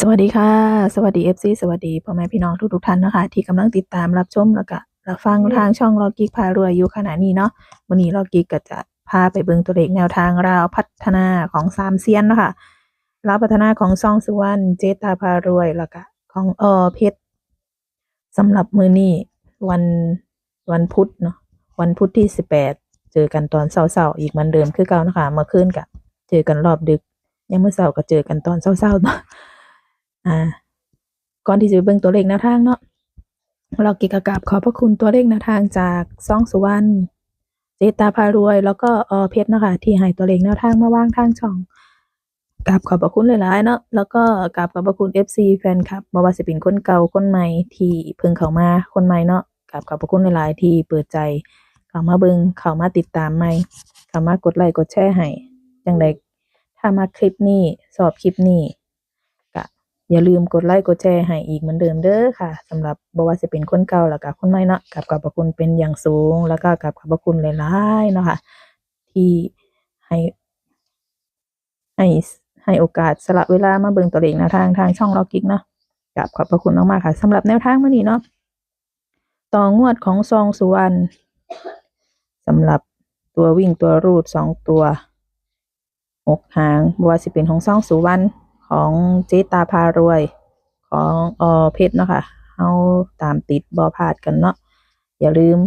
สวัสดีค่ะ สวัสดี FC สวัสดีพ่อแม่พี่น้องทุกๆท่านนะคะ ที่กำลังติดตามรับชมแล้วก็รับฟังทางช่องลอกิกพารวยอยู่ขณะนี้เนาะวันนี้ลอกิกก็จะพาไปเบิ่งตัวเลขแนวทางราวพัฒนาของสามเซียนเนาะคะราวพัฒนาของซองสุวรรณเจตาพารวยแล้วก็ของออเพชรสำหรับมือนี้วันวันพุธเนาะวันพุธที่สิบแปดเจอกันตอนเช้าๆอีกเหมือนเดิมคือเก่านะคะเมื่อคืนกะเจอกันรอบดึกยังเมื่อเช้าก็เจอกันตอนเช้าๆเนาะ อ่า ก่อนที่จะไปเบิ่งตัวเลขแนวทางเนาะเรากิกกราบขอบพระคุณตัวเลขแนวทางจากซ่องสุวรรณเจตาพารวย แล้วก็ออเพชรนะคะที่ให้ตัวเลขแนวทางมาว่างทางช่องกราบขอบพระคุณหลายๆเนาะแล้วก็กราบขอบพระคุณ FC แฟนคลับบ่ว่าสิเป็นคนเก่าคนใหม่ที่เพิ่งเข้ามาคนใหม่เนาะกราบขอบพระคุณหลายๆที่เปิดใจเข้ามาเบิ่งเข้ามาติดตามใหม่เข้ามากดไลค์กดแชร์ให้จังใดถ้ามาคลิปนี้ชอบคลิปนี้ อย่าลืมกดไลค์กดแชร์ให้อีกเหมือนเดิมเด้อค่ะสำหรับบ่ว่าจะเป็นคนเก่าแล้วก็คนใหม่เนาะกับขอบพระคุณเป็นอย่างสูง แล้วก็กับขอบพระคุณหลายๆเนาะค่ะ ที่ให้ให้ให้โอกาสสละเวลามาเบิ่งตัวเลขแนวทางทางช่องล็อกกิกเนาะกับขอบพระคุณมากๆค่ะสำหรับแนวทางมื้อนี้เนาะต่องวดของซองสุวรรณสำหรับตัววิ่งตัวรูดสองตัวหกหางบ่ว่าสิเป็นของซองสุวรรณ ของเจตาพารวย ของออเพชรเนาะค่ะเฮาตามติดบ่พลาดกันเนาะอย่าลืม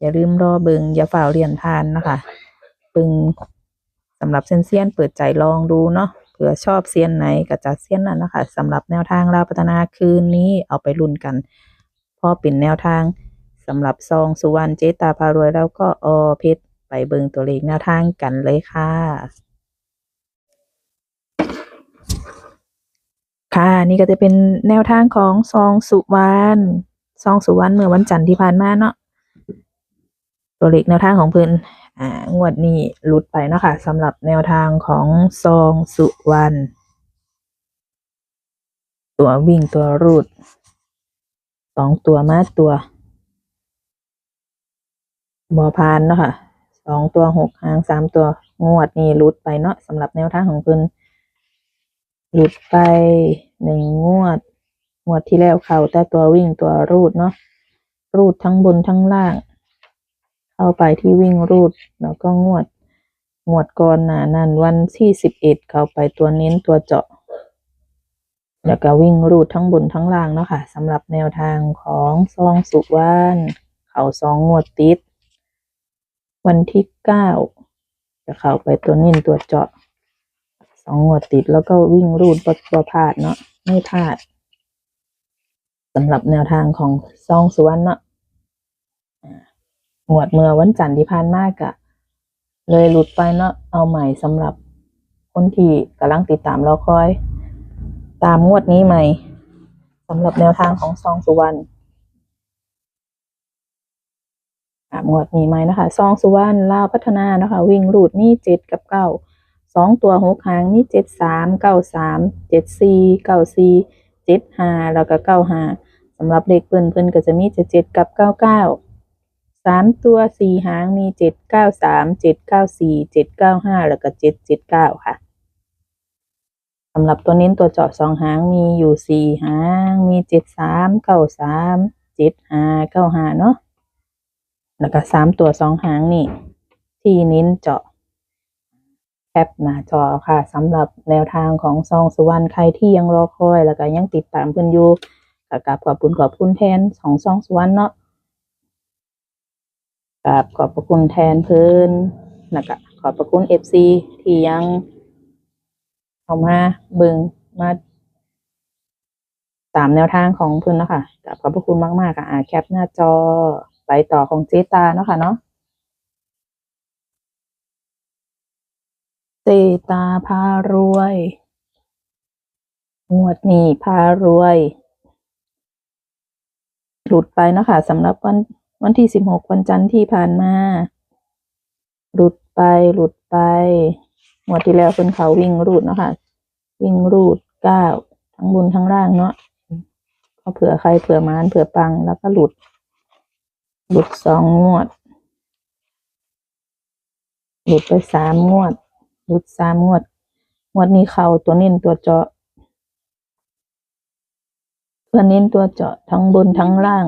อย่าลืมรอเบิงอย่าฝ่าเรียนทานนะคะเบิงสำหรับเซียนเซียนเปิดใจลองดูเนาะเผื่อชอบเซียนไหนก็จัดเซียนนั้นนะคะสำหรับแนวทางเราพัฒนาคืนนี้เอาไปลุ้นกันพอเป็นแนวทางสำหรับซองสุวรรณเจตาพารวยแล้วก็ออเพชรไปเบิงตัวเลขแนวทางกันเลยค่ะ ค่ะ นี่ก็จะเป็นแนวทางของซองสุวรรณซองสุวรรณเมื่อวันจันทร์ที่ผ่านมาเนาะตัวเลขแนวทางของเพิ่นอ่างวดนี้หลุดไปเนาะค่ะสำหรับแนวทางของซองสุวรรณตัววิ่งตัวรูดสองตัวมาตัวบอพานเนาะค่ะสองตัวหกหางสามตัวงวดนี้หลุดไปเนาะสำหรับแนวทางของเพิ่น หลุดไปหนึ่งงวด งวดที่แล้วเข้าแต่ตัววิ่งตัวรูดเนาะ รูดทั้งบนทั้งล่าง เข้าไปที่วิ่งรูด แล้วก็งวด งวดก่อนหนานั้นวันที่สิบเอ็ดเข้าไปตัวเน้นตัวเจาะ แล้วก็วิ่งรูดทั้งบนทั้งล่างเนาะค่ะสำหรับแนวทางของซองสุวรรณเขาสองงวดติด วันที่เก้าจะเข้าไปตัวเน้นตัวเจาะ สองงวดติดแล้วก็วิ่งรูดบ่บ่พลาดเนาะไม่พลาดสำหรับแนวทางของซองสุวรรณเนาะงวดเมื่อวันจันทร์ที่ผ่านมากะเลยหลุดไปเนาะเอาใหม่สำหรับคนที่กำลังติดตามรอคอย ตามงวดนี้ใหม่สำหรับแนวทางของซองสุวรรณตามงวดนี้ใหม่นะคะซองสุวรรณลาวพัฒนานะคะ วิ่งรูดนี่เจ็ดกับเก้า องตัวหกหางมีเจ็ดสามเก้าสามเจ็ดสี่เก้าสี่เจ็ดห้าแล้วก็เก้าห้าสำหรับเลขเพิ่นเพิ่นก็จะมีเจ็ดเจ็ดกับเก้าเก้าสามตัวสี่หางมีเจ็ดเก้าสามเจ็ดเก้าสี่เจ็ดเก้าห้าแล้วก็เจ็ดเจ็ดเก้าค่ะสำหรับตัวเน้นตัวเจาะสองหางมีอยู่สี่หางมีเจ็ดสามเก้าสามเจ็ดห้าเก้าห้าเนาะแล้วก็สามตัวสองหางนี่ที่เน้นเจาะ ปหน้าจอค่ะสำหรับแนวทางของซองสุวรรณใครที่ยังรอคอยแล้วก็ยังติดตามเพิ่นอยู่ก็กราบขอบคุณขอบคุณแทนของซองสุวรรณเนาะกราบขอบคุณแทนเพิ่นแล้วก็ขอบคุณเอฟซีที่ยังเข้ามาเบิงมาตามแนวทางของเพิ่นเนาะค่ะกราบขอบคุณมากๆค่ะแคปหน้าจอไปต่อของเจตาเนาะค่ะเนาะ เจตาพารวยงวดนี้พารวย หลุดไปนะคะสำหรับวันวันที่สิบหกวันจันทร์ที่ผ่านมา หลุดไปหลุดไปงวดที่แล้วเป็นเขาวิ่งรูดนะค่ะวิ่งรูดเก้าทั้งบนทั้งล่างเนาะก็เผื่อใครเผื่อมานเผื่อปังแล้วก็หลุด หลุดสองงวด หลุดไปสามงวด หลุดสามงวด งวดนี้เขาตัวเน้นตัวเจาะเพื่อเน้นตัวเจาะทั้งบนทั้งล่าง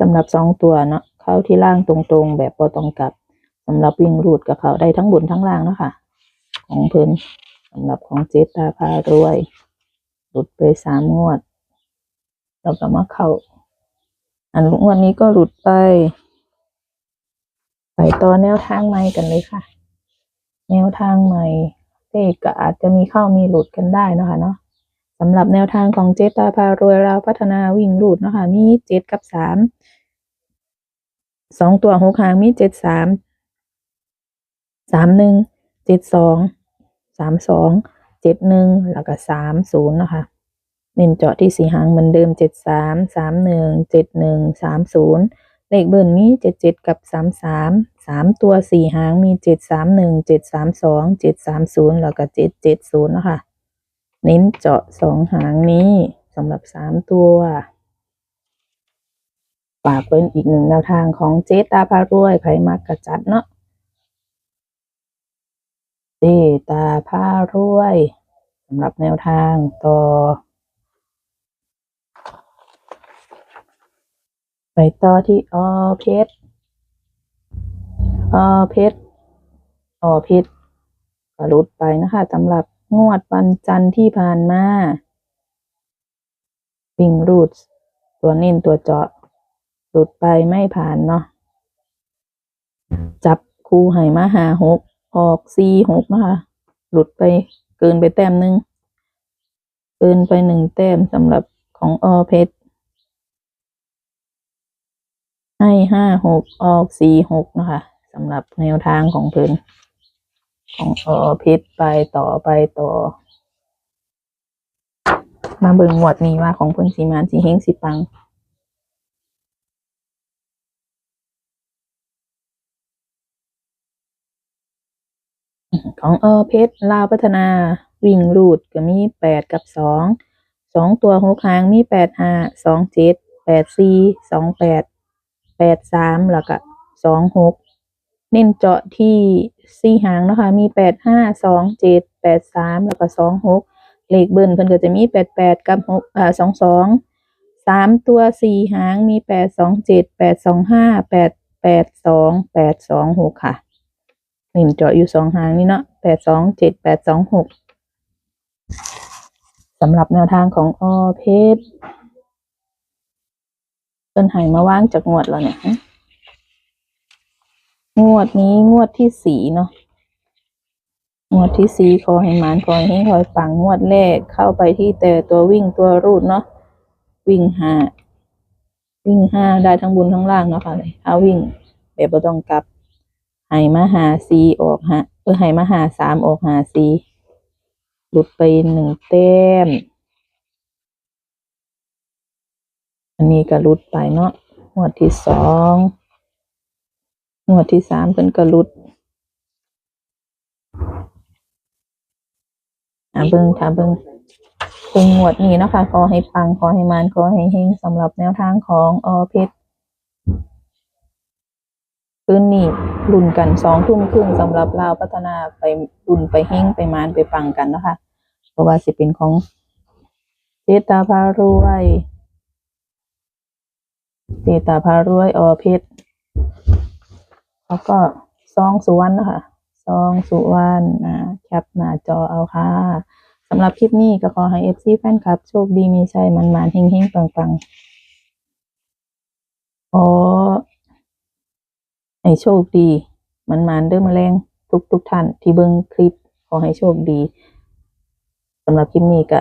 สำหรับสองตัวเนาะเข้าที่ล่างตรงๆ แบบพอตรงกับสำหรับวิ่งรูดกับเขาได้ทั้งบนทั้งล่างเนาะคะของเพิ่นสำหรับของเจตาพารวยหลุดไปสามงวด แล้วก็มาเข้าอันงวดนี้ก็หลุดไป ไปต่อแนวทางใหม่กันเลยค่ะ แนวทางใหม่เลขก็อาจจะมีเข้ามีหลุดกันได้นะคะเนาะสำหรับแนวทางของเจตาพารวยเราพัฒนาวิ่งรูดนะคะมีเจ็ดกับสามสองตัวหกหางมีเจ็ดสามสามหนึ่งเจ็ดสองสามสองเจ็ดหนึ่งแล้วก็สามศูนย์นะคะเน้นเจาะที่สี่หางเหมือนเดิมเจ็ดสามสามหนึ่งเจ็ดหนึ่งสามศูนย์ เลขเบิร์นมีเจ็ดเจ็ดกับสามสามสามตัวสี่หางมีเจ็ดสามหนึ่งเจ็ดสามสองเจ็ดสามศูนย์แล้วก็เจ็ดเจ็ดศูนย์นะคะเน้นเจาะสองหางนี้สำหรับสามตัวฝากเป็นอีกหนึ่งแนวทางของเจตาพารวยไผมักกระจัดเนาะเจตาพารวยสำหรับแนวทางต่อ ไปต่อที่ออเพชรออเพชรออเพชรก็หลุดไปนะคะสำหรับงวดวันจันทร์ที่ผ่านมาวิ่งรูดตัวเน้นตัวเจาะหลุดไปไม่ผ่านเนาะจับคู่ให้มาหาหกออกสี่หกนะคะ หลุดไปเกินไปแต้มหนึ่งเกินไปหนึ่งแต้มสำหรับของออเพชร ให้ห้าหกออกสี่หกนะคะสำหรับแนวทางของเพิ่นของออเพชรไปต่อไปต่อ มาเบิ่งหมวดนี้ว่าของเพิ่นสีมานสีเฮงสีปังของออเพชรลาวพัฒนาวิ่งรูดก็มีแปดกับสองสองตัวหกหางมีแปดห้าสองเจ็ดแปดสี่สองแปด แปดสามแล้วก็สองหกเน้นเจาะที่สี่หางนะคะมีแปดห้าสองเจ็ดแปดสามแล้วก็สองหกเลขเบิ้ลเพิ่นก็จะมีแปดแปดกับหกอ่าสองสองสามตัวสี่หางมีแปดสองเจ็ดแปดสองห้าแปดแปดสองแปดสองหกค่ะหนึ่งเจาะอยู่สองหางนี่เนาะแปดสองเจ็ดแปดสองหกสำหรับแนวทางของออเพชร เปิ้นหายมาว่างจากงวดแล้วเนี่ยงวดนี้งวดที่สี่เนาะงวดที่สี่ขอให้หมานขอให้คอยปังงวดแรกเข้าไปที่แต่ตัววิ่งตัวรูดเนาะวิ่งห้าวิ่งห้าได้ทั้งบนทั้งล่างเนาะค่ะเลยถ้าวิ่งแบบบ่ต้องกลับให้มาหาซีออกฮะเออให้มาหาสามออกหาซีหลุดไปหนึ่งแต้ม อันนี้ก็หลุดไปเนาะงวดที่สองงวดที่สามเป็นก็หลุดอ่าเบิ้งถ้าเบิ้งเป็นงวดนี้นะคะขอให้ปังขอให้มานขอให้เฮงสำหรับแนวทางของออเพชรคืนนี้รุ่นกันสองทุ่มครึ่งสำหรับลาพัฒนาไปรุ่นไปเฮงไปมานไปปังกันนะคะเพราะว่าสิเป็นของเจตาพารวย เจตาพารวยอเพชรแล้วก็ซองสุวรรณนะคะซองสุวรรณอ่าแคปหน้าจอเอาค่ะสำหรับคลิปนี้ก็ขอให้เอฟซีแฟนคลับ โชคดีมีชัยมันมานๆเฮงเฮงปังปังๆขอให้โชคดี มันมานๆเด้อมาแรงทุกทุกๆท่าน ที่เบิ่งคลิป ขอให้โชคดีสำหรับคลิปนี้ก็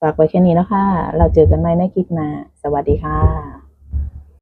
ฝากไว้แค่นี้นะคะ เราเจอกันใหม่ในคลิปหน้า สวัสดีค่ะ